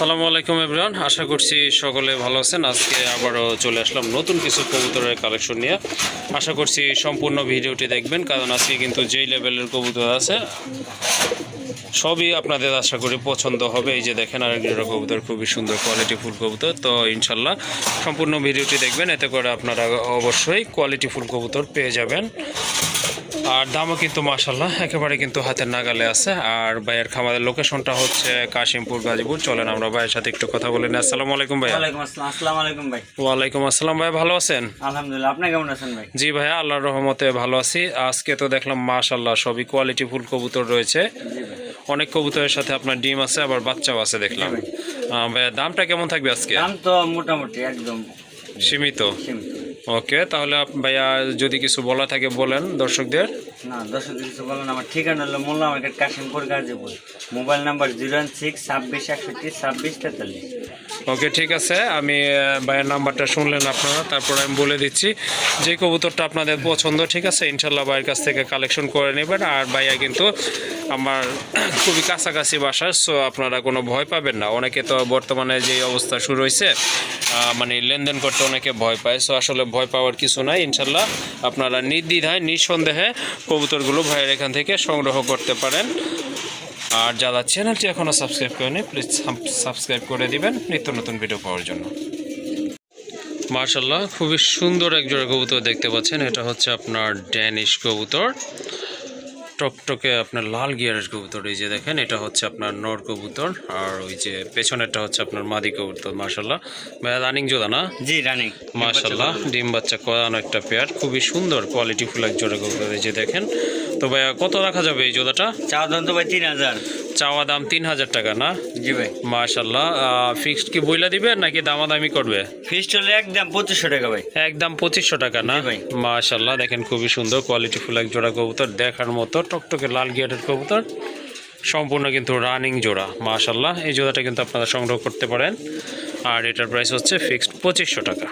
আসসালামু আলাইকুম এভরিওয়ান আশা করছি সকলে ভালো আছেন। আজকে আবারও চলে আসলাম নতুন কিছু কবুতরের কালেকশন নিয়ে। আশা করছি সম্পূর্ণ ভিডিওটি দেখবেন, কারণ আজকে কিন্তু যেই লেভেলের কবুতর আছে, সবই আপনাদের আশা করি পছন্দ হবে। এই যে দেখেন আরেক জোড়া কবুতর, খুবই সুন্দর কোয়ালিটি ফুল কবুতর। তো ইনশাল্লাহ সম্পূর্ণ ভিডিওটি দেখবেন, এতে করে আপনারা অবশ্যই কোয়ালিটি ফুল কবুতর পেয়ে যাবেন। আর দামও কিন্তু মাসাল্লাহ একেবারে কিন্তু হাতের নাগালে আছে। আর ভাইয়ের খামারের লোকেশনটা হচ্ছে কাশিমপুর গাজীপুর। চলেন আমরা ভাইয়ের সাথে একটু কথা বলে নিই। আসসালামু আলাইকুম ভাই। ওয়ালাইকুম আসসালাম ভাই ভালো আছেন? আলহামদুলিল্লাহ আপনি কেমন আছেন ভাই? জি ভাইয়া আল্লাহর রহমতে ভালো আছি। আজকে তো দেখলাম মাশাল্লাহ সবই কোয়ালিটি ফুল কবুতর রয়েছে। অনেক কবুতরের সাথে আপনার ডিম আছে আবার বাচ্চাও আছে দেখলাম। ভাইয়া দামটা কেমন থাকবে আজকে? দাম তো মোটামুটি একদম সীমিত? সীমিত। ওকে, তাহলে ভাইয়া যদি কিছু বলা থাকে বলেন দর্শকদের। না, দর্শকদের কিছু বলেন আমার ঠিকানা হলো Molla market Kashimpur Gazipur. Mobile number zero six ছাব্বিশ একষট্টি ছাব্বিশ তেতাল্লিশ। ওকে, ঠিক আছে। আমি ভাইয়ের নাম্বারটা শুনলেন আপনারা, তারপর আমি বলে দিচ্ছি। যে কবুতরটা আপনাদের পছন্দ, ঠিক আছে, ইনশাল্লাহ ভাইয়ের কাছ থেকে কালেকশন করে নেবেন। আর ভাইয়া কিন্তু আমার খুবই কাছাকাছি বাসা সো আপনারা কোনো ভয় পাবেন না। অনেকে তো বর্তমানে যে অবস্থা শুরু হয়েছে মানে লেনদেন করতে অনেকে ভয় পায়। সো আসলে ভয় পাওয়ার কিছু নাই। ইনশাল্লাহ আপনারা নির্দ্বিধায়, নিঃসন্দেহে কবুতরগুলো ভাইয়ের এখান থেকে সংগ্রহ করতে পারেন। আর যারা চ্যানেলটি এখনও সাবস্ক্রাইব করেনি প্লিজ সাবস্ক্রাইব করে দিবেন নিত্য নতুন ভিডিও পাওয়ার জন্য। মার্শাল্লাহ খুবই সুন্দর এক জোড়া কবুতর দেখতে পাচ্ছেন। এটা হচ্ছে আপনার ড্যানিশ কবুতর। টকটকে আপনার লাল গিয়ারের কবুতর এই যে দেখেন এটা হচ্ছে আপনার নর কবুতর আর ওই যে পেছনেরটা হচ্ছে আপনার মাদি কবুতর মার্শাল্লাহ ভাইয়া রানিং জোড়া না? জি রানিং মার্শাল্লাহ ডিম বাচ্চা করানো একটা পেয়ার খুবই সুন্দর কোয়ালিটি ফুল এক জোড়া কবুতর এই যে দেখেন। তো ভাইয়া কত রাখা যাবে এই জোদাটা চাওয়া দাম তো ভাই তিন হাজার। চাওয়া দাম তিন হাজার টাকা না? জি ভাই। মাশাল্লাহ ফিক্সড কি বইলা দিবেন নাকি দামাদামি করবে? ফিক্সড হলে একদম পঁচিশশো টাকা ভাই। একদম পঁচিশশো টাকা না? ভাই। মাশাল্লাহ দেখেন খুবই সুন্দর কোয়ালিটি ফুল এক জোড়া কবুতর দেখার মতো টকটকে লাল গিয়ারের কবুতর সম্পূর্ণ কিন্তু রানিং জোড়া মাশাল্লাহ এই জোড়াটা কিন্তু আপনারা সংগ্রহ করতে পারেন। আর এটার প্রাইস হচ্ছে ফিক্সড পঁচিশশো টাকা।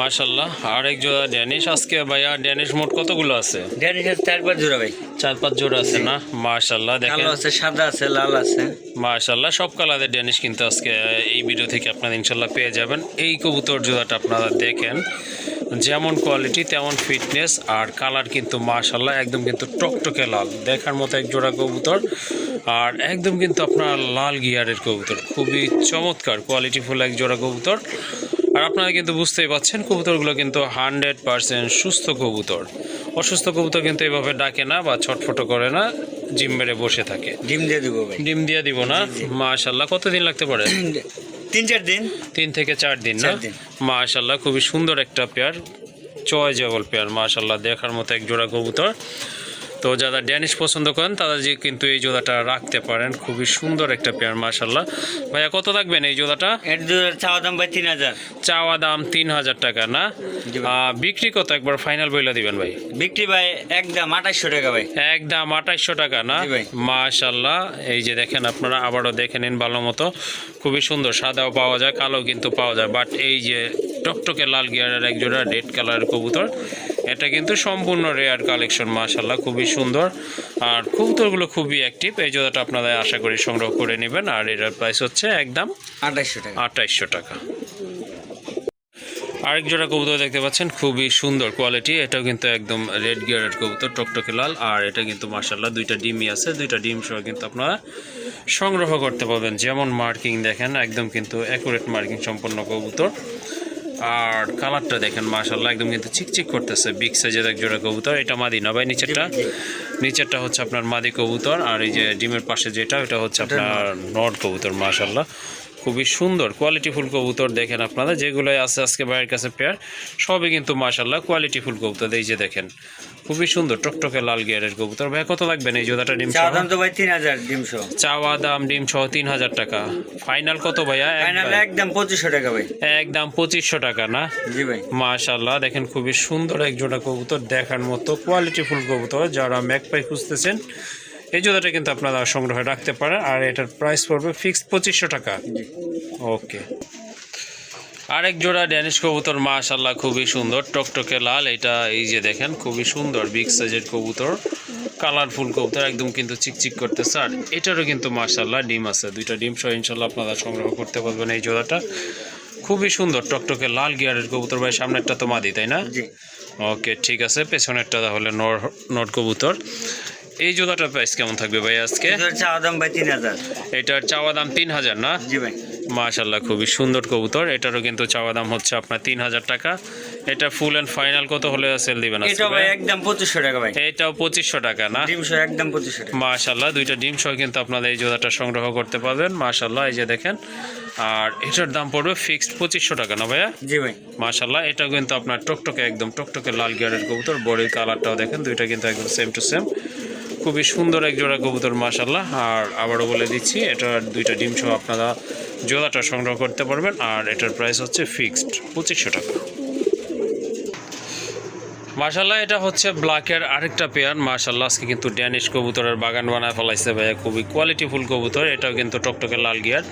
মাশাল্লাহ আরেক জোড়া ড্যানিশ আজকে ভাইয়া ড্যানিশ মোট কতগুলো আছে? ড্যানিশের চারবার জোড়া ভাই। চার পাঁচ জোড়া আছে না? মাশাল্লাহ দেখেন। আছে সাদা আছে লাল আছে। মাশাল্লাহ সব কালারের ড্যানিশ কিন্তু আজকে এই ভিডিও থেকে আপনারা ইনশাল্লাহ পেয়ে যাবেন। এই কবুতর জোড়াটা আপনারা দেখেন যেমন কোয়ালিটি তেমন ফিটনেস আর কালার কিন্তু মাশাল্লাহ একদম কিন্তু টকটকে লাল। দেখার মতো এক জোড়া কবুতর আর একদম কিন্তু আপনার লাল গিয়ারের কবুতর। খুবই চমৎকার কোয়ালিটিফুল এক জোড়া কবুতর। আর আপনারা কিন্তু বুঝতেই পাচ্ছেন কবুতরগুলো কিন্তু হান্ড্রেড পারসেন্ট সুস্থ কবুতর। অসুস্থ কবুতর কিন্তু এভাবে ডাকে না বা ছটফটো করে না জিম মেরে বসে থাকে। ডিম দিয়ে দিব ডিম দিয়ে দিব না? মাশাল্লাহ কতদিন লাগতে পারে? তিন চার দিন। তিন থেকে চার দিন না। মাশাল্লাহ খুবই সুন্দর একটা পেয়ার চয় জগল পেয়ার মাশাল্লাহ দেখার মতো এক জোড়া কবুতর। তো যারা ড্যানিশ পছন্দ করেন তারা যে কিন্তু এই জোড়াটা রাখতে পারেন। খুবই সুন্দর একটা পেয়ার মাশাল্লাহ ভাইয়া কত রাখবেন এই জোড়াটা? চাওয়া দাম ভাই তিন হাজার। চাওয়া দাম তিন হাজার টাকা না? বিক্রি কত একবার ফাইনাল বইলা দিবেন ভাই? বিক্রি ভাই একদম আঠাশশো টাকা ভাই। একদম আঠাইশশো টাকা না। মাশাল্লাহ এই যে দেখেন আপনারা আবারও দেখে নিন ভালো মতো। খুবই সুন্দর সাদাও পাওয়া যায় কালো কিন্তু পাওয়া যায়। বাট এই যে টকটকে লাল গিয়ারের এক জোড়া রেড কালারের কবুতর এটা কিন্তু সম্পূর্ণ রেয়ার কালেকশন মাশাল্লাহ খুবই সুন্দর। আর কবুতরগুলো খুবই অ্যাক্টিভ এই জোড়াটা আপনারা আশা করি সংগ্রহ করে নেবেন। আর এটার প্রাইস হচ্ছে একদম আঠাশশো টাকা। আঠাইশশো টাকা। আরেক জোড়া কবুতর দেখতে পাচ্ছেন খুবই সুন্দর কোয়ালিটি এটাও কিন্তু একদম রেড গিয়ারের কবুতর টকটকে লাল। আর এটা কিন্তু মার্শাল্লাহ দুইটা ডিমই আছে দুইটা ডিম সহ কিন্তু আপনারা সংগ্রহ করতে পারবেন। যেমন মার্কিং দেখেন একদম কিন্তু অ্যাকুরেট মার্কিং সম্পন্ন কবুতর। আর কালারটা দেখেন মাশাল্লাহ একদম কিন্তু চিকচিক করতেছে। বিগ সাইজের এক জোড়া কবুতর এটা মাদি না। ভাই নিচেরটা? নিচেরটা হচ্ছে আপনার মাদি কবুতর আর এই যে ডিমের পাশে যেটা এটা হচ্ছে আপনার নট কবুতর মাশাল্লাহ খুবই সুন্দর কোয়ালিটিফুল কবুতর দেখেন আপনারা যেগুলোই আছে আজকে ভাইয়ের কাছে পেয়ার সবই কিন্তু মাশাল্লাহ কোয়ালিটিফুল কবুতর। এই যে দেখেন খুবই সুন্দর টকটকে লাল গিয়ারের কবুতর। ভাই কত লাগবেন এই জোড়াটা ডিম সহ? দাম তো ভাই তিন হাজার ডিম সহ। চাওয়া দাম ডিম সহ তিন হাজার টাকা। ফাইনাল কত ভাইয়া? ফাইনাল একদম পঁচিশশো টাকা ভাই। একদম পঁচিশশো টাকা না? জি ভাই। মাশাল্লাহ দেখেন খুবই সুন্দর এক জোড়া কবুতর দেখার মতো কোয়ালিটিফুল কবুতর যারা ম্যাকপাই খুঁজতেছেন এই জোড়াটা কিন্তু আপনারা সংগ্রহে রাখতে পারেন আর এটার প্রাইস পড়বে ফিক্সড পঁচিশশো টাকা। ওকে আরেক জোড়া ড্যানিশ কবুতর মাশাল্লাহ খুবই সুন্দর। টকটকে লাল এটা এই যে দেখেন খুবই সুন্দর বিগ সাইজের কবুতর। কালারফুল কবুতর একদম কিন্তু চিকচিক করতেছে। আর এটারও কিন্তু মাশাল্লাহ ডিম আছে দুইটা ডিম সহ ইনশাল্লাহ আপনারা সংগ্রহ করতে পারবেন এই জোড়াটা। খুবই সুন্দর টকটকে লাল গিয়ারের কবুতর ভাই সামনেরটা তো মাদি তাই না? ওকে ঠিক আছে পেছনেরটা তাহলে নর নট কবুতর। এই জোড়াটার প্রাইস কেমন থাকবে ভাই আজকে? চাওয়া দাম ভাই তিন হাজার। এটার চাওয়া দাম তিন হাজার না? জি ভাই। মাশাল্লাহ খুবই সুন্দর কবুতর। এটারও কিন্তু চাওয়া দাম হচ্ছে আপনার তিন হাজার টাকা। এটা ফুল অ্যান্ড ফাইনাল কত হলে সেল দিবেন এটা ভাই? একদম পঁচিশশো টাকা ভাই। এটাও পঁচিশশো টাকা না? ডিমশো একদম পঁচিশশো টাকা। মাশাল্লাহ দুইটা ডিম সহ কিন্তু আপনারা এই জোড়াটা সংগ্রহ করতে পারবেন। মাশাল্লাহ এই যে দেখেন। আর এটার দাম পড়বে ফিক্সড পঁচিশশো টাকা না ভাইয়া? জি ভাই। মাশাল্লাহ এটা কিন্তু আপনার টকটকে একদম টকটকে লাল গিয়ারের কবুতর। বডির কালারটাও দেখেন দুইটা কিন্তু একদম সেম টু সেম খুবই সুন্দর এক জোড়া কবুতর মাশাল্লাহ আর আবারও বলে দিচ্ছি, এটার দুইটা ডিম সহ আপনারা জোড়াটা সংগ্রহ করতে পারবেন, আর এটার প্রাইস হচ্ছে ফিক্সড পঁচিশশো টাকা। মার্শাল্লাহ এটা হচ্ছে ব্ল্যাকের আরেকটা পেয়ার মার্শাল্লাহ আজকে কিন্তু ড্যানিশ কবুতরের বাগান বানায় ফেলাইছে ভাইয়া, খুবই কোয়ালিটিফুল কবুতর, এটাও কিন্তু টকটকে লাল গিয়ার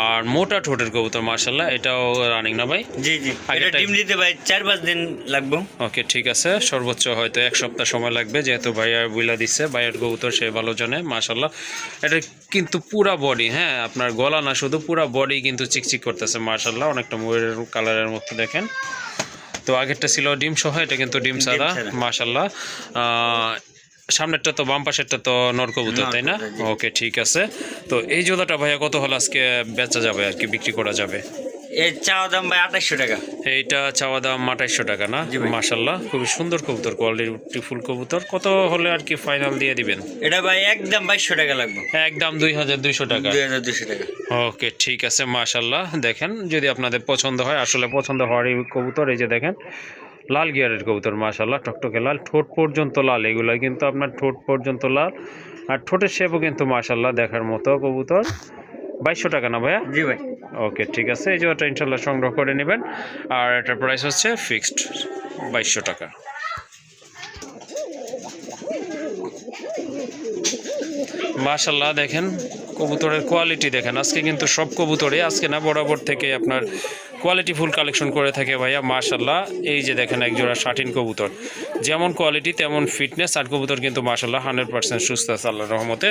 আর মোটা ঠোঁটের কবুতর মাশাল্লাহ এটাও রানিং না ভাই? জি জি। এটা ডিম দিতে ভাই চার পাঁচ দিন লাগবে। ওকে ঠিক আছে। সর্বোচ্চ হয়তো এক সপ্তাহ সময় লাগবে যেহেতু ভাইয়া বুইলা দিচ্ছে ভাইয়ের কবুতর সে ভালো জানে মাশাল্লাহ এটা কিন্তু পুরা বডি হ্যাঁ? আপনার গলা না শুধু পুরা বডি কিন্তু চিকচিক করতেছে মাশাল্লাহ অনেকটা ময়ূরের কালারের মতো দেখেন। তো আগেরটা ছিল ডিম সহ এটা কিন্তু ডিম সাদা সাদা। সামনেরটা তো বাম পাশেরটা তো নরকবুতর তাই না? ওকে ঠিক আছে। তো এই জোড়াটা ভাইয়া কত হলে আজকে বেচা যাবে আর কি বিক্রি করা যাবে? এর চাওয়া দাম ভাই আঠাশশো টাকা। এইটা চাওয়া দাম আঠাইশশো টাকা না? জি খুবই সুন্দর কবুতর কোয়ালিটি ফুল কবুতর। কত হলে আর কি ফাইনাল দিয়ে দিবেন? এটা ভাই একদম বাইশশো টাকা লাগবে। একদম দুই হাজার দুইশো টাকা। দুই হাজার দুশো টাকা। ওকে ঠিক আছে দেখেন যদি আপনাদের পছন্দ হয় আসলে পছন্দ হওয়ার এই কবুতর এই যে দেখেন। লাল গিয়ারের কবুতর মাশাল্লাহ টকটকে লাল ঠোঁট পর্যন্ত লাল এগুলো কিন্তু আপনার ঠোঁট পর্যন্ত লাল। আর ঠোঁটের শেপও কিন্তু মাশাল্লাহ দেখার মতো কবুতর। বাইশশো টাকা না ভাইয়া? জি ভাই। ওকে ঠিক আছে। এই জোড়াটা ইনশাল্লাহ সংগ্রহ করে নেবেন। আর এটার প্রাইস হচ্ছে ফিক্সড বাইশশো টাকা। মাশাল্লাহ দেখেন কবুতরের কোয়ালিটি দেখেন। আজকে কিন্তু সব কবুতরে আজকে না বরাবর থেকে আপনার কোয়ালিটি ফুল কালেকশন করে থাকে ভাইয়া মাশাল্লাহ এই যে দেখেন এক জোড়া শাটিন কবুতর। যেমন কোয়ালিটি তেমন ফিটনেস আর কবুতর কিন্তু মাশাল্লাহ হান্ড্রেড পার্সেন্ট সুস্থ আছে আল্লাহর রহমতে।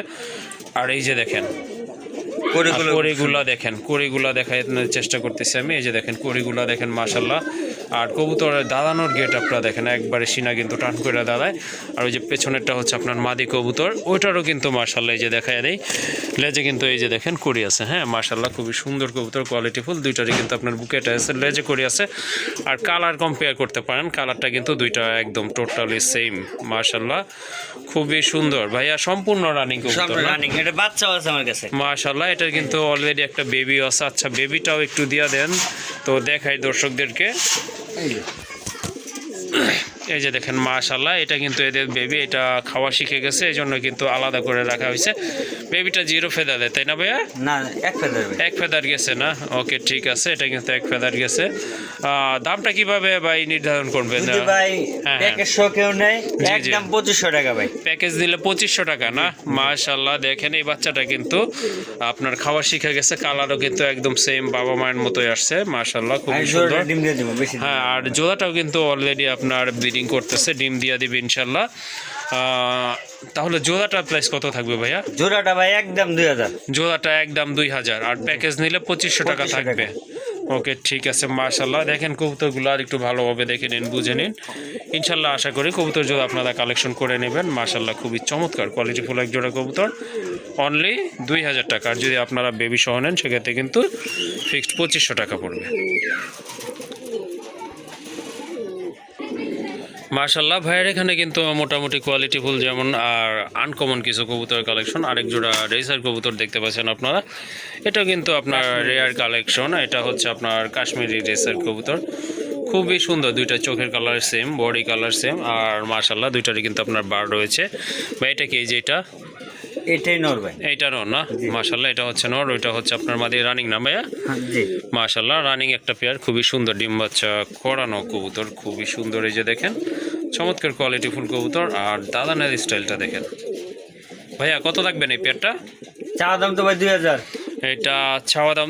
আর এই যে দেখেন করে আর কড়িগুলা দেখেন কড়িগুলা দেখানোর চেষ্টা করতেছি আমি। এই যে দেখেন কড়িগুলা দেখেন মাশাল্লাহ আর কবুতরের দাদানোর গেট আপনারা দেখেন একবারে সিনা কিন্তু টান করে দাদায় আর ওই যে পেছনেরটা হচ্ছে আপনার মাদি কবুতর ওইটারও কিন্তু মাশাল্লাহ এই যে দেখা দেয় লেজে কিন্তু এই যে দেখেন কড়ি আছে হ্যাঁ মাশাল্লাহ খুবই সুন্দর কবুতর কোয়ালিটিফুল দুইটারই কিন্তু আপনার বুকেটা আছে লেজে কড়ি আছে। আর কালার কম্পেয়ার করতে পারেন কালারটা কিন্তু দুইটা একদম টোটালি সেম মাশাল্লাহ খুবই সুন্দর। ভাইয়া সম্পূর্ণ রানিং এটা আছে আমার কাছে। মাশাল্লাহ এটার কিন্তু অলরেডি একটা বেবি আছে। আচ্ছা বেবিটাও একটু দিয়া দেন তো দেখাই দর্শকদেরকে। 哎呀。এই যে দেখেন মাশাল্লাহ এটা কিন্তু এদের বেবি এটা খাওয়া শিখে গেছে এই জন্য কিন্তু আলাদা করে রাখা হয়েছে। বেবিটা জিরো ফেদার দেয় তাই না ভাইয়া? না এক ফেদার এক ফেদার গেছে না? ওকে ঠিক আছে এটা কিন্তু এক ফেদার গেছে। দামটা কীভাবে ভাই নির্ধারণ করবেন? যদি ভাই হ্যাঁ, হ্যাঁ। একশো কেউ জি। একদম পঁচিশশো টাকা ভাই। প্যাকেজ দিলে পঁচিশশো টাকা না? মাশাল্লাহ দেখেন এই বাচ্চাটা কিন্তু আপনার খাওয়া শিখে গেছে কালারও কিন্তু একদম সেম বাবা মায়ের মতোই আসছে মাশাল্লাহ খুবই সুন্দর। হ্যাঁ আর জোড়াটাও কিন্তু অলরেডি আপনার ব্রিডিং করতেছে ডিম দিয়ে দিবে ইনশাল্লাহ। তাহলে জোড়াটার প্রাইস কত থাকবে ভাইয়া? জোড়াটা ভাই একদম দুই হাজার। জোড়াটা একদম দুই হাজার। আর প্যাকেজ নিলে পঁচিশশো টাকা থাকবে। ওকে ঠিক আছে মার্শাল্লাহ দেখেন কবুতরগুলো আর একটু ভালোভাবে দেখে নিন বুঝে নিন। ইনশাল্লাহ আশা করি কবুতর যদি আপনারা কালেকশন করে নেবেন। মার্শাল্লাহ খুবই চমৎকার কোয়ালিটি ফুল এক জোড়া কবুতর। অনলি দুই হাজার টাকা। আর যদি আপনারা বেবি সহ নেন সেক্ষেত্রে কিন্তু ফিক্সড পঁচিশশো টাকা পড়বে। মার্শাল্লাহ ভাইয়ের এখানে কিন্তু মোটামুটি কোয়ালিটি ফুল যেমন, আর আনকমন কিছু কবুতর কালেকশন আরেক জোড়া রেসার কবুতর দেখতে পাচ্ছেন আপনারা। এটা কিন্তু আপনার রেয়ার কালেকশন এটা হচ্ছে আপনার কাশ্মীরি রেসার কবুতর। খুবই সুন্দর, দুইটা চোখের colour same body colour same আর মার্শাল্লাহ দুইটারই কিন্তু আপনার বার রয়েছে। বা এটা কি যেটা এটাই নর ভাই এইটা নর না? মার্শাল্লাহ এটা হচ্ছে নর ওইটা হচ্ছে আপনার মাদি রানিং না ভাইয়া? হ্যাঁ, জি। মাশাল্লাহ রানিং একটা পেয়ার খুবই সুন্দর ডিম বাচ্চা করানো কবুতর খুবই সুন্দর এই যে দেখেন। চমৎকার কোয়ালিটি ফুল কবুতর আর দাদানের স্টাইলটা দেখেন। ভাইয়া কত রাখবেন এই পেয়ারটা চা দাম তো ভাই দুই হাজার। এটা ছাওয়া দাম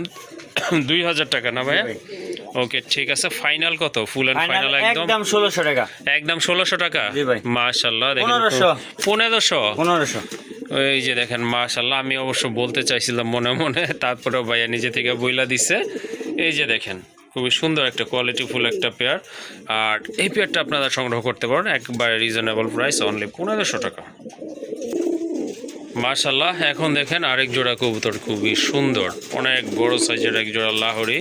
দুই হাজার টাকা না ভাইয়া? ওকে ঠিক আছে ফাইনাল কত? ফুল এন্ড ফাইনাল একদম? একদম ষোলোশো টাকা। একদম ষোলোশো টাকা? জি ভাই। মাশাল্লাহ দেখেন এই যে দেখেন মাশাল্লাহ আমি অবশ্য বলতে চাইছিলাম মনে মনে, তারপরেও ভাইয়া নিজে থেকে বইলা দিছে। এই যে দেখেন, খুবই সুন্দর একটা কোয়ালিটি ফুল একটা পেয়ার আর এই পেয়ারটা আপনারা সংগ্রহ করতে পারেন, একবারে রিজনেবল প্রাইস অনলি পনেরোশো টাকা। মাশাল্লাহ এখন দেখেন আরেক জোড়া কবুতর, খুবই সুন্দর। অনেক বড় সাইজের এক জোড়া লাহরি।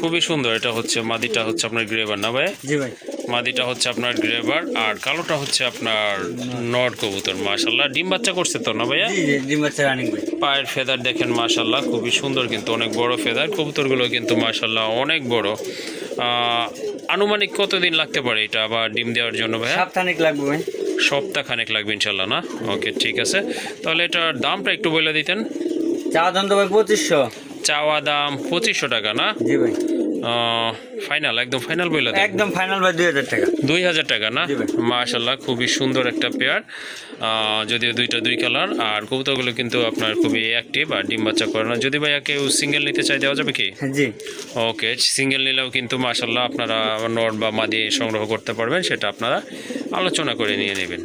খুবই সুন্দর, এটা হচ্ছে, মাদিটা হচ্ছে আপনার গ্রেভার না ভাই? জি ভাই। মাদিটা হচ্ছে আপনার গ্রেভার আর কালোটা হচ্ছে আপনার নট কবুতর মাশাল্লাহ ডিম বাচ্চা করছে তো না ভাইয়া? ডিম বাচ্চা রানিং ভাই পায়ের ফেদার দেখেন মাশাল্লাহ খুবই সুন্দর কিন্তু অনেক বড় ফেদার। কবুতরগুলো কিন্তু মাশাল্লাহ অনেক বড়। আনুমানিক কতদিন লাগতে পারে এটা আবার ডিম দেওয়ার জন্য ভাইয়া? সাপ্তাহিক লাগবে ভাই। সপ্তাহ খানেক লাগবে ইনশাল্লাহ না? ওকে ঠিক আছে। তাহলে এটার দামটা একটু বলে দিতেন। চা দাম তো ভাই পঁচিশশো। চাওয়া দাম পঁচিশশো টাকা না? জি ভাই। ফাইনাল একদম ফাইনাল দেন একদম ফাইনাল ভাই দুই হাজার টাকা। দুই হাজার টাকা না। মাশাল্লাহ খুবই সুন্দর একটা পেয়ার যদিও দুইটা দুই কালার আর কবুতরগুলো কিন্তু আপনার খুবই অ্যাক্টিভ আর ডিম বাচ্চা করে না। যদি ভাইয়া কেউ সিঙ্গেল নিতে চাই দেওয়া যাবে কি? জি। ওকে সিঙ্গেল নিলেও কিন্তু মাশাল্লাহ আপনারা নট বা মাদি সংগ্রহ করতে পারবেন সেটা আপনারা আলোচনা করে নিয়ে নেবেন।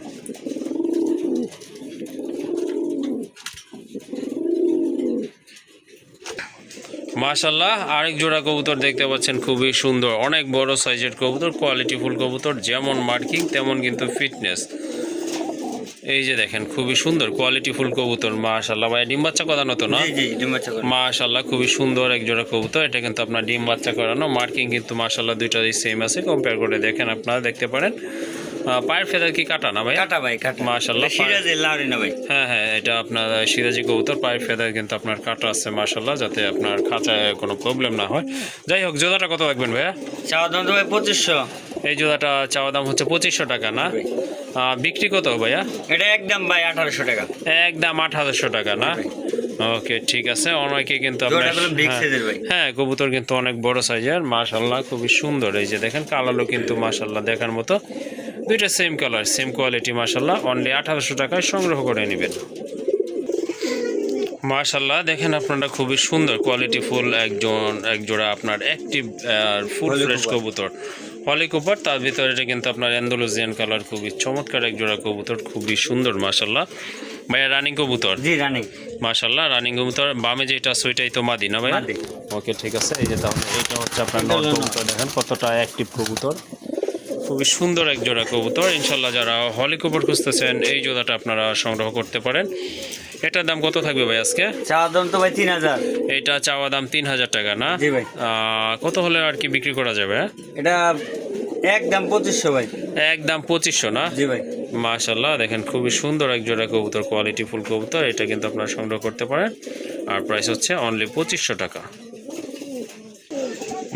মাশাল্লাহ আরেক জোড়া কবুতর দেখতে পাচ্ছেন খুবই সুন্দর। অনেক বড় সাইজের কবুতর কোয়ালিটি ফুল কবুতর যেমন মার্কিং তেমন কিন্তু ফিটনেস এই যে দেখেন খুবই সুন্দর কোয়ালিটি ফুল কবুতর মাশাল্লাহ ভাই ডিম বাচ্চা করানো তো না মাশাল্লাহ খুবই সুন্দর এক জোড়া কবুতর এটা কিন্তু আপনার ডিম বাচ্চা করানো। মার্কিং কিন্তু মাশাল্লাহ দুইটা সেম আছে কম্পেয়ার করে দেখেন আপনারা দেখতে পারেন। পায়ের ফেদার কি কাটা না ভাই? কাটা ভাই কাটা। লাউরি না ভাই। হ্যাঁ হ্যাঁ এটা আপনার সিরাজি কবুতর পায়ের ফেদার কিন্তু আপনার কাটা আছে যাতে আপনার খাঁচায় কোনো প্রবলেম না হয়। যাই হোক জোড়াটা কত রাখবেন ভাইয়া? চা দাম ভাই পঁচিশশো। এই জোড়াটা চাওয়া দাম হচ্ছে পঁচিশশো টাকা না? বিক্রি কত ভাইয়া? এটা একদম ভাই আঠারোশো টাকা। একদম আট হাজারশো টাকা না? ওকে ঠিক আছে। অনেকে কিন্তু হ্যাঁ। ভাই। হ্যাঁ কবুতর কিন্তু অনেক বড় সাইজের মাশাল্লাহ খুবই সুন্দর। এই যে দেখেন কালারও কিন্তু মাশাল্লাহ দেখার মতো। দুইটা সেম কালার সেম কোয়ালিটি মাশাল্লাহ অনলি আঠারোশো টাকায় সংগ্রহ করে নেবেন। মাশাল্লাহ দেখেন আপনারা খুবই সুন্দর কোয়ালিটি ফুল একজন এক জোড়া আপনার অ্যাক্টিভ ফুল ফ্রেশ কবুতর। হলি তার ভিতরে এটা কিন্তু আপনার অ্যান্ডোলোজিয়ান কালার খুবই চমৎকার এক জোড়া কবুতর খুবই সুন্দর মাশাল্লাহ ভাইয়া রানিং কবুতর? জি রানিং মাশাল্লাহ রানিং কবুতর। বামে যেটা সুইটাই তো মাদি না ভাইয়া? ওকে ঠিক আছে এই যে তাহলে এটা হচ্ছে আপনার নর কবুতর দেখেন কতটা অ্যাক্টিভ কবুতর। খুবই সুন্দর এক জোড়া কবুতর। ইনশাল্লাহ যারা হলি কবুতর খুঁজতেছেন এই জোড়াটা আপনারা সংগ্রহ করতে পারেন। এটার দাম কত থাকবে ভাই আজকে? চা দাম তো ভাই তিন হাজার। এইটা চাওয়া দাম তিন হাজার টাকা না? জি ভাই। আহ, কত হলে আর কি বিক্রি করা যাবে হ্যাঁ? এটা একদম পঁচিশশো ভাই। একদম পঁচিশশো না? জি ভাই। মাশাল্লাহ দেখেন খুবই সুন্দর এক জোড়া কবুতর কোয়ালিটি ফুল কবুতর এটা কিন্তু আপনারা সংগ্রহ করতে পারেন। আর প্রাইস হচ্ছে অনলি পঁচিশশো টাকা।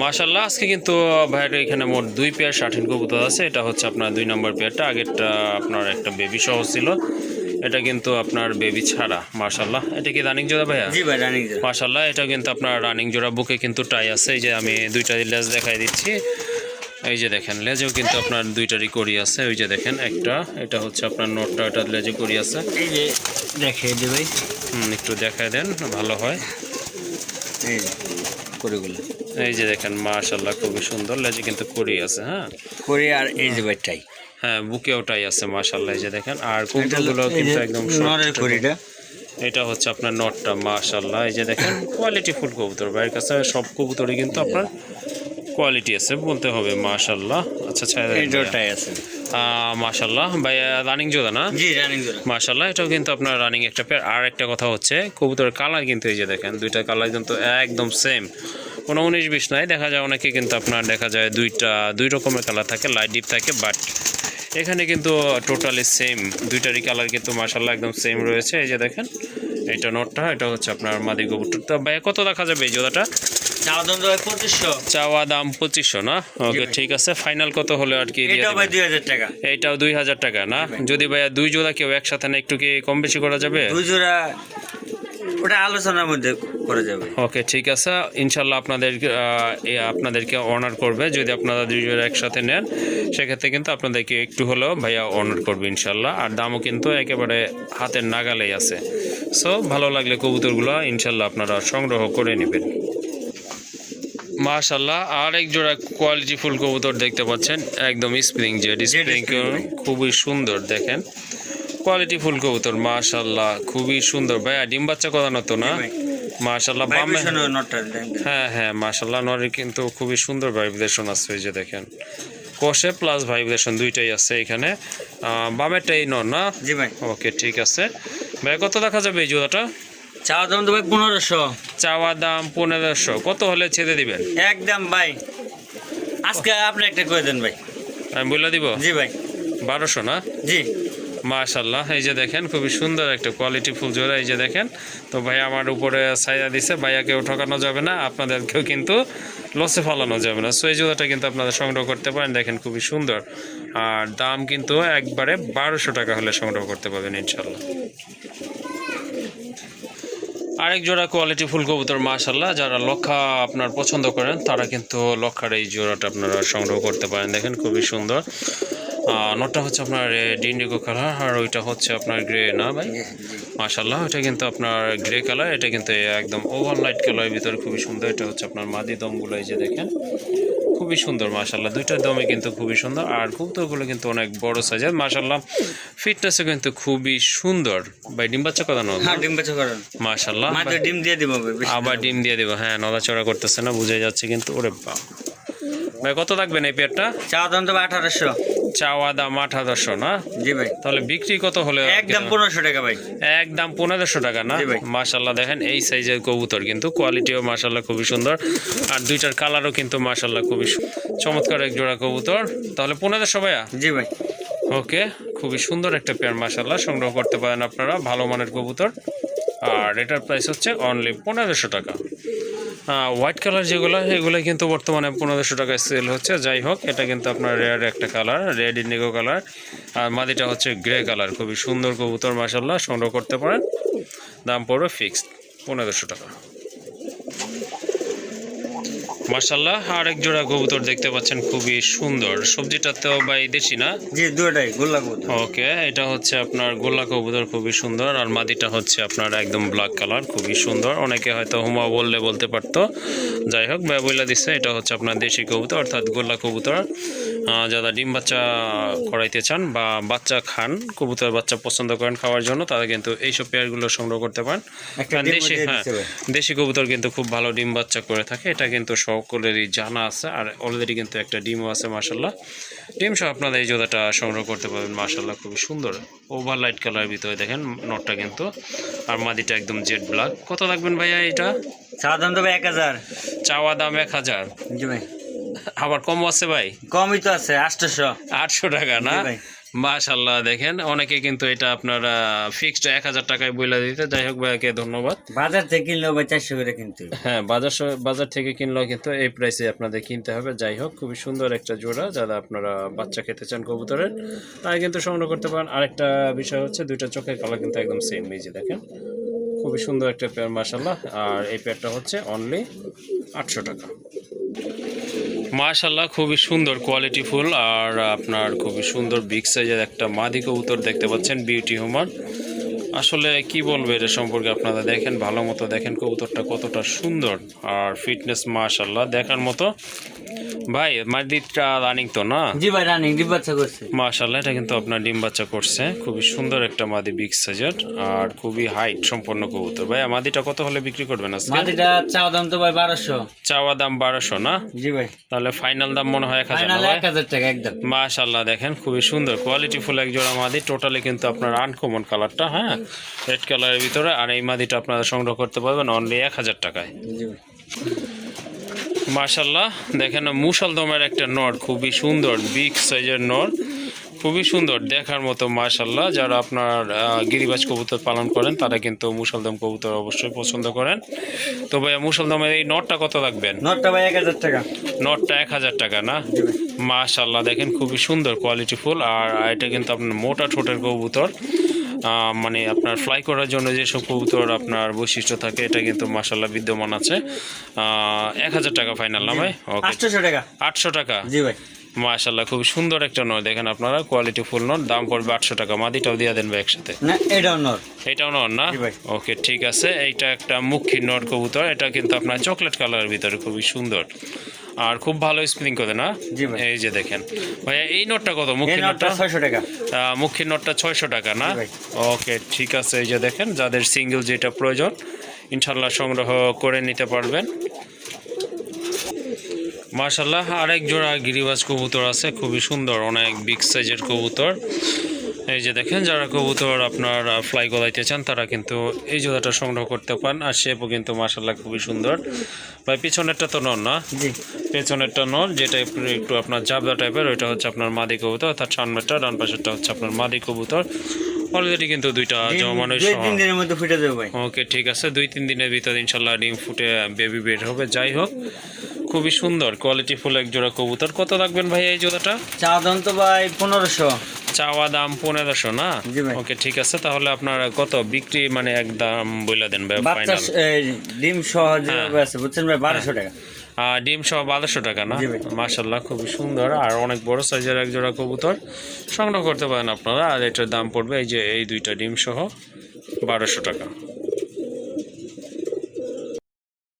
মাশাল্লাহ আজকে কিন্তু ভাইয়ের এখানে মোট দুই পেয়ার ষাঠিন কবুতর আছে। এটা হচ্ছে আপনার দুই নম্বর পেয়ারটা আগেরটা আপনার একটা বেবি সহ ছিল। এটা কিন্তু আপনার বেবি ছাড়া মাশাল্লাহ এটা কি রানিং জোড়া ভাইয়া? জি ভাই রানিং মাশাল্লাহ এটা কিন্তু আপনার রানিং জোড়া বুকে কিন্তু টাই আছে। এই যে আমি দুইটা লেজ দেখাই দিচ্ছি। এই যে দেখেন লেজেও কিন্তু আপনার দুইটারই করি আছে। ওই যে দেখেন একটা এটা হচ্ছে আপনার নোটটা এটা লেজে করি আছে। এই যে দেখে ভাই। হুম, একটু দেখাই দেন ভালো হয়। এই করিগুলো এই যে দেখেন মাশাল্লাহ খুবই সুন্দর। লেজে কিন্তু করি আছে হ্যাঁ? করি আর এই যে ভাই টাই হ্যাঁ টাই আছে মাশাল্লাহ এই যে দেখেন। আর কুমড়োগুলো কিন্তু একদম নরের করিটা এটা হচ্ছে আপনার নটটা মাশাল্লাহ এই যে দেখেন কোয়ালিটি ফুল কবুতর ভাইয়ের কাছে। সব কবুতরই কিন্তু আপনার কোয়ালিটি আছে বলতে হবে মাশাল্লাহ আচ্ছা আচ্ছা এই আছে। মাশাল্লাহ ভাই রানিং জোদা না? জি রানিং জোড়া। মাশাল্লাহ এটাও কিন্তু আপনার রানিং একটা পেয়ার আর একটা কথা হচ্ছে কবুতরের কালার কিন্তু এই যে দেখেন দুইটা কালার কিন্তু একদম সেম কোনো উনিশ বিশ নাই দেখা যায় অনেকে কিন্তু আপনার দেখা যায় দুইটা দুই রকমের কালার থাকে লাইট ডিপ থাকে বাট এখানে কিন্তু টোটালি সেম দুইটারই কালার কিন্তু মাশাল্লাহ একদম সেম রয়েছে। এই যে দেখেন এটা নোটটা এটা হচ্ছে আপনার মাদি তো ভাই কত দেখা যাবে এই জোড়াটা? চা দাম তো ভাই পঁচিশশো। চাওয়া দাম পঁচিশশো না? ওকে ঠিক আছে ফাইনাল কত হলে আর কি দিয়ে এটাও ভাই দিবেন? দুই হাজার টাকা। এইটাও দুই হাজার টাকা না? যদি ভাইয়া দুই জোড়া কেউ একসাথে না একটু কি কম বেশি করা যাবে? দুই জোড়া ওটা আলোচনার মধ্যে করা যাবে। ওকে ঠিক আছে। ইনশাল্লাহ আপনাদের আপনাদেরকে অনার করবে। যদি আপনারা দুই জোড়া একসাথে নেন সেক্ষেত্রে কিন্তু আপনাদেরকে একটু হলেও ভাইয়া অনার করবে ইনশাল্লাহ আর দামও কিন্তু একেবারে হাতের নাগালেই আছে। সো ভালো লাগলে কবুতরগুলো ইনশাল্লাহ আপনারা সংগ্রহ করে নেবেন। মাশাল্লাহ আর এক জোড়া কোয়ালিটি ফুল কবুতর দেখতে পাচ্ছেন একদম স্প্রিং জেড। স্প্রিং খুবই সুন্দর দেখেন। কোয়ালিটি ফুল কবুতর মাশাল্লাহ খুবই সুন্দর। ভাইয়া ডিম বাচ্চা করানো তো না? মাশাল্লাহ বামে হ্যাঁ হ্যাঁ মাশাল্লাহ নরের কিন্তু খুবই সুন্দর ভাইব্রেশন আছে এই যে দেখেন। কষে প্লাস ভাইব্রেশন দুইটাই আছে এখানে। বামেরটাই নর না? জি ভাই। ওকে ঠিক আছে। ভাই কত দেখা যাবে এই জোড়াটা? চাওয়া দাম তো ভাই পনেরোশো। চাওয়া দাম পনেরোশো। কত হলে ছেড়ে দিবেন? একদম ভাই। আজকে আপনি একটা করে দেন ভাই। আমি বলে দিব? জি ভাই। বারোশো না? জি। মাশাল্লাহ এই যে দেখেন খুবই সুন্দর একটা কোয়ালিটি ফুল জোড়া এই যে দেখেন। তো ভাই আমার উপরে ছায়া দিছে ভাইয়াকেও ঠকানো যাবে না আপনাদেরকেও কিন্তু লসে ফলানো যাবে না। সো এই জোড়াটা কিন্তু আপনারা সংগ্রহ করতে পারেন দেখেন খুবই সুন্দর। আর দাম কিন্তু একবারে বারোশো টাকা হলে সংগ্রহ করতে পারবেন ইনশাল্লাহ। আরেক জোড়া কোয়ালিটি ফুল কবুতর মাশাল্লাহ যারা লক্ষা আপনার পছন্দ করেন, তারা কিন্তু লক্ষার এই জোড়াটা আপনারা সংগ্রহ করতে পারেন। দেখেন, খুবই সুন্দর। নটটা হচ্ছে আপনার ডিন্ডিগো কালার আর ওইটা হচ্ছে আপনার গ্রে না ভাই? মাশাল্লাহ ওইটা কিন্তু আপনার গ্রে কালার এটা কিন্তু একদম ওভার লাইট কালারের ভিতরে খুবই সুন্দর। এটা হচ্ছে আপনার মাদি দমগুলো, এই যে দেখেন। খুবই সুন্দর মাশাল্লাহ দুইটার দমে কিন্তু খুবই সুন্দর আর কবুতরগুলো কিন্তু অনেক বড় সাইজের মাশাল্লাহ ফিটনেসও কিন্তু খুবই সুন্দর। ভাই ডিম বাচ্চা কথা নয় হ্যাঁ ডিম বাচ্চা করেন মাশাল্লাহ ডিম দিয়ে দিব আবার ডিম দিয়ে দিব। হ্যাঁ নড়াচড়া করতেছে না বুঝে যাচ্ছে কিন্তু ওরে বাপ। ভাই কত থাকবেন এই পেয়ারটা? চাওয়া দাম তো আঠারোশো। চাওয়া দাম আঠারোশো না? জি ভাই। তাহলে বিক্রি কত হলে একদম পনেরোশো টাকা ভাই। একদম পনেরোশো টাকা না। মাশাল্লাহ দেখেন এই সাইজের কবুতর কিন্তু কোয়ালিটিও মাশাল্লাহ খুবই সুন্দর। আর দুইটার কালারও কিন্তু মাশাল্লাহ খুবই চমৎকার এক জোড়া কবুতর। তাহলে পনেরোশো ভাইয়া? জি ভাই। ওকে খুবই সুন্দর একটা পেয়ার মাশাল্লাহ সংগ্রহ করতে পারেন আপনারা ভালো মানের কবুতর। আর এটার প্রাইস হচ্ছে অনলি পনেরোশো টাকা। হোয়াইট কালার যেগুলো এগুলো কিন্তু বর্তমানে পনেরোশো টাকায় সেল হচ্ছে। যাই হোক, এটা কিন্তু আপনার রেয়ার একটা কালার রেড ইন্ডিগো কালার আর মাদিটা হচ্ছে গ্রে কালার খুবই সুন্দর কবুতর মাসাল্লাহ সংগ্রহ করতে পারেন। দাম পড়বে ফিক্সড পনেরোশো টাকা। মাশাল্লাহ এক জোড়া কবুতর দেখতে পাচ্ছেন খুবই সুন্দর। সবজিটা তো ভাই দেশি না? জি দুটাই গোল্লা কবুতর। ওকে এটা হচ্ছে আপনার গোল্লা কবুতর খুবই সুন্দর আর মাদিটা হচ্ছে আপনার একদম ব্ল্যাক কালার খুবই সুন্দর। অনেকে হয়তো হুমা বললে বলতে পারতো। যাই হোক ভাই বইলা দিচ্ছে এটা হচ্ছে আপনার দেশি কবুতর অর্থাৎ গোল্লা কবুতর। যারা ডিম বাচ্চা করাইতে চান বা বাচ্চা খান কবুতর বাচ্চা পছন্দ করেন খাওয়ার জন্য তারা কিন্তু এইসব পেয়ারগুলো সংগ্রহ করতে পারেন। কারণ দেশি হ্যাঁ দেশি কবুতর কিন্তু খুব ভালো ডিম বাচ্চা করে থাকে এটা কিন্তু সকলেরই জানা আছে আর অলরেডি কিন্তু একটা ডিমও আছে মাসাল্লাহ ডিম সহ আপনারা এই জোড়াটা সংগ্রহ করতে পারবেন মার্শাল্লাহ খুবই সুন্দর। ওভার লাইট কালার ভিতরে দেখেন নটটা কিন্তু আর মাদিটা একদম জেড ব্ল্যাক কত লাগবেন ভাইয়া এটা? চাওয়া দাম তো এক হাজার। চাওয়া দাম এক হাজার। জি ভাই। আবার কম আছে ভাই? কমই তো আছে আটশোশো আটশো টাকা না। মাশাল্লাহ দেখেন অনেকে কিন্তু এটা আপনারা ফিক্সড এক হাজার টাকায় বইলা দিতে যাই হোক ভাইকে ধন্যবাদ। বাজার থেকে কিনলেও ভাই চারশো করে কিনতে। হ্যাঁ বাজার বাজার থেকে কিনলেও কিন্তু এই প্রাইসে আপনাদের কিনতে হবে। যাই হোক খুবই সুন্দর একটা জোড়া যারা আপনারা বাচ্চা খেতে চান কবুতরের তারা কিন্তু সংগ্রহ করতে পারেন। আরেকটা বিষয় হচ্ছে দুইটা চোখের কালার কিন্তু একদম সেম এই যে দেখেন। খুবই সুন্দর একটা পেয়ার মাসাল্লাহ আর এই পেয়ারটা হচ্ছে অনলি আটশো টাকা। মাশাল্লাহ খুবই সুন্দর কোয়ালিটি ফুল আর আপনার খুবই সুন্দর বিগ সাইজের একটা মাদি কবুতর দেখতে পাচ্ছেন বিউটি হোমার আসলে কি বলবে, এটা সম্পর্কে আপনারা দেখেন, ভালো মতো দেখেন কবুতরটা কতটা সুন্দর। আর ফিটনেস মাশাল্লাহ দেখার মতো ভাই মাদিটা রানিং তো না? জি ভাই রানিং ডিম বাচ্চা করছে। মাশাল্লাহ এটা কিন্তু আপনার ডিম বাচ্চা করছে। খুবই সুন্দর একটা মাদি বিগ সাইজের আর খুবই হাইট সম্পন্ন কবুতর। ভাই মাদিটা কত হলে বিক্রি করবেন আজকে? মাটিটা চাওয়া দাম তো ভাই বারোশো। চাওয়া দাম বারোশো না? জি ভাই। তাহলে ফাইনাল দাম মনে হয় এক হাজার না ফাইনাল ভাই? এক হাজার টাকা একদম। মাশাল্লাহ দেখেন খুবই সুন্দর। কোয়ালিটি ফুল এক জোড়া মাদি টোটালি কিন্তু আপনার আনকমন কালারটা হ্যাঁ? রেড কালারের ভিতরে আর এই মাদিটা আপনারা সংগ্রহ করতে পারবেন অনলি এক হাজার টাকায়। জি ভাই। মাশাল্লাহ দেখেন মুসাল দমের একটা নর খুবই সুন্দর বিগ সাইজের নর খুবই সুন্দর দেখার মতো মাশাল্লাহ যারা আপনার গিরিবাজ কবুতর পালন করেন তারা কিন্তু মুসলদম কবুতর অবশ্যই পছন্দ করেন। তো ভাইয়া মুসলদমের এই নটটা কত রাখবেন নটটা ভাই এক হাজার টাকা। নটটা এক হাজার টাকা না? মাশাল্লাহ দেখেন খুবই সুন্দর কোয়ালিটি ফুল আর এটা কিন্তু আপনার মোটা ঠোঁটের কবুতর। মানে আপনার ফ্লাই করার জন্য যেসব কবুতর আপনার বৈশিষ্ট্য থাকে এটা কিন্তু মাশাল্লাহ বিদ্যমান আছে। এক হাজার টাকা ফাইনাল না ভাই? ওকে টাকা। আটশো টাকা? জি ভাই। মাশাল্লাহ খুব সুন্দর একটা নর দেখেন আপনারা কোয়ালিটি ফুল নর দাম পড়বে আটশো টাকা। মাদিটাও দিয়ে দেন ভাই একসাথে। না এটাও নর। এটাও নর না। ওকে ঠিক আছে। এইটা একটা মুখী নর কবুতর এটা কিন্তু আপনার চকলেট কালারের ভিতরে খুবই সুন্দর। আর খুব ভালো স্প্রিং করে না? এই যে দেখেন। ভাইয়া এই নটটা কত? এই মুখী নটটা ছয়শো টাকা। আহ, মুখী নটটা ছয়শো টাকা না? ওকে ঠিক আছে এই যে দেখেন যাদের সিঙ্গেল যেটা প্রয়োজন ইনশাল্লাহ সংগ্রহ করে নিতে পারবেন। মাশাল্লাহ আরেক জোড়া গিরিবাজ কবুতর আছে খুবই সুন্দর অনেক বিগ সাইজের কবুতর। এই যে দেখেন যারা কবুতর আপনার ফ্লাই গলাইতে চান তারা কিন্তু এই জোড়াটা সংগ্রহ করতে পারেন। আর শেপও কিন্তু মাশাল্লাহ খুবই সুন্দর। ভাই পিছনেরটা তো নর না? পেছনেরটা নর যেটা একটু আপনার জাবদা টাইপের ওইটা হচ্ছে আপনার মাদি কবুতর অর্থাৎ সামনেরটা ডান পাশেরটা হচ্ছে আপনার মাদি কবুতর। অলরেডি কিন্তু দুইটা ভাই। ওকে ঠিক আছে। দুই তিন দিনের ভিতরে ইনশাল্লাহ ডিম ফুটে বেবি বের হবে। যাই হোক খুবই সুন্দর কোয়ালিটি ফুল এক জোড়া কবুতর। কত রাখবেন ভাই এই জোড়াটা চা দাম তো ভাই পনেরোশো। চাওয়া দাম পনেরোশো না? ওকে ঠিক আছে। তাহলে আপনার কত? বিক্রি মানে এক দাম বইলা দেন ভাই ফাইনাল ডিম সহ হ্যাঁ। আছে বুঝছেন ভাই? বারোশো টাকা। আর ডিম সহ বারোশো টাকা না। মাসাল্লাহ খুবই সুন্দর। আর অনেক বড় সাইজের এক জোড়া কবুতর। সংগ্রহ করতে পারেন আপনারা। আর এটার দাম পড়বে এই যে এই দুইটা ডিম সহ বারোশো টাকা।